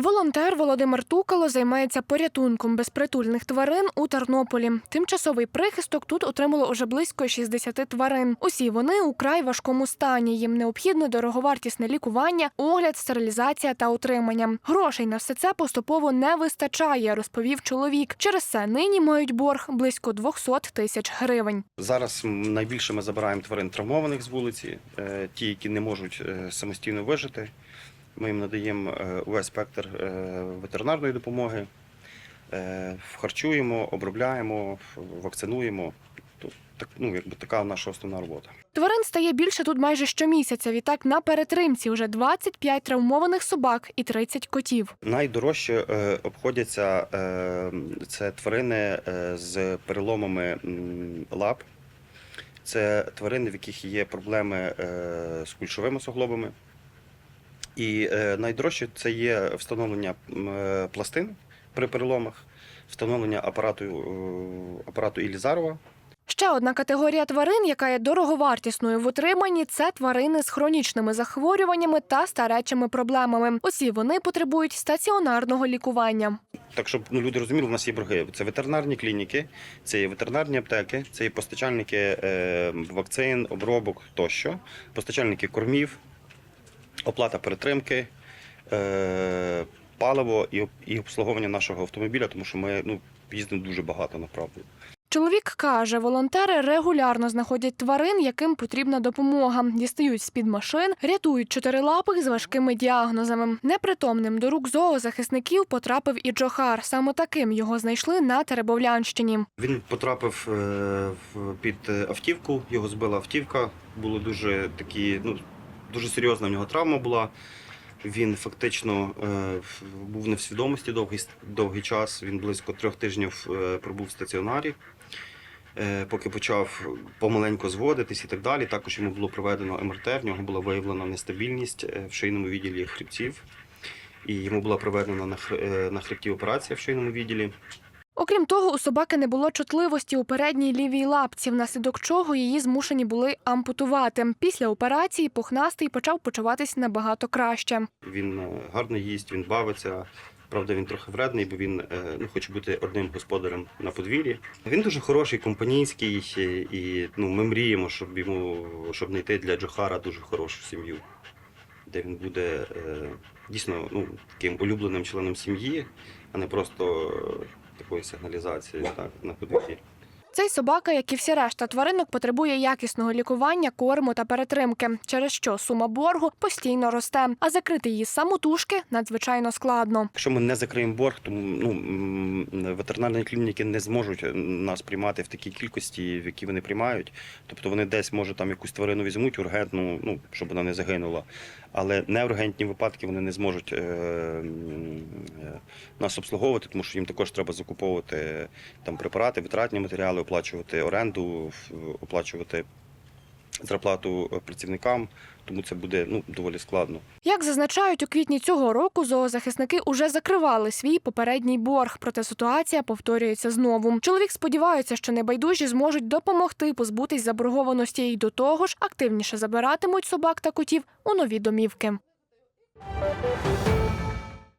Волонтер Володимир Тукало займається порятунком безпритульних тварин у Тернополі. Тимчасовий прихисток тут отримало уже близько 60 тварин. Усі вони у край важкому стані. Їм необхідне дороговартісне лікування, огляд, стерилізація та утримання. Грошей на все це поступово не вистачає, розповів чоловік. Через це нині мають борг близько 200 тисяч гривень. Зараз найбільше ми забираємо тварин травмованих з вулиці, е, ті, які не можуть е, самостійно вижити. Ми їм надаємо е, увесь спектр е, ветеринарної допомоги, е, харчуємо, обробляємо, вакцинуємо. Так, ну, якби така наша основна робота. Тварин стає більше тут майже щомісяця. Відтак на перетримці вже 25 травмованих собак і 30 котів. Найдорожче е, обходяться е, це тварини з переломами лап. Це тварини, в яких є проблеми е, з кульшовими суглобами. І е, найдорожче це є встановлення е, пластин при переломах, встановлення апарату, е, апарату Ілізарова. Ще одна категорія тварин, яка є дороговартісною в утриманні, це тварини з хронічними захворюваннями та старечими проблемами. Усі вони потребують стаціонарного лікування. Так, щоб ну, люди розуміли, у нас є борги. Це ветеринарні клініки, це є ветеринарні аптеки, це є постачальники е, вакцин, обробок тощо, постачальники кормів, оплата перетримки, е, паливо і, обслуговування нашого автомобіля, тому що ми ну, їздимо дуже багато направду. Чоловік каже, волонтери регулярно знаходять тварин, яким потрібна допомога. Дістають з-під машин, рятують чотирилапих з важкими діагнозами. Непритомним до рук зоозахисників потрапив і Джохар. Саме таким його знайшли на Теребовлянщині. Він потрапив е, в- під е, автівку, його збила автівка. Було дуже такі, ну, дуже серйозна в нього травма була. Він фактично е, був не в свідомості довгий, довгий час. Він близько трьох тижнів е, пробув в стаціонарі, е, поки почав помаленьку зводитись і так далі. Також йому було проведено МРТ, в нього була виявлена нестабільність е, в шийному відділі хребців. І йому була проведена е, на хребті операція в шийному відділі. Окрім того, у собаки не було чутливості у передній лівій лапці, внаслідок чого її змушені були ампутувати. Після операції пухнастий почав почуватись набагато краще. Він е, гарно їсть, він бавиться. Правда, він трохи вредний, бо він е, ну, хоче бути одним господарем на подвір'ї. Він дуже хороший, компанійський, і, і ну, ми мріємо, щоб йому щоб знайти для Джохара дуже хорошу сім'ю, де він буде е, дійсно ну, таким улюбленим членом сім'ї, а не просто е, сигналізації так, на подвір'ї. Цей собака, як і всі решта тваринок, потребує якісного лікування, корму та перетримки, через що сума боргу постійно росте, а закрити її самотужки надзвичайно складно. Якщо ми не закриємо борг, то ну, ветеринарні клініки не зможуть е, нас приймати в такій кількості, в якій вони приймають. Тобто вони десь, може, там якусь тварину візьмуть ургентну, ну, щоб вона не загинула. Але неургентні випадки вони не зможуть е, е, нас обслуговувати, тому що їм також треба закуповувати там препарати, витратні матеріали, оплачувати оренду, оплачувати зарплату працівникам. Тому це буде ну, доволі складно. Як зазначають, у квітні цього року зоозахисники уже закривали свій попередній борг, проте ситуація повторюється знову. Чоловік сподівається, що небайдужі зможуть допомогти позбутись заборгованості і до того ж активніше забиратимуть собак та котів у нові домівки.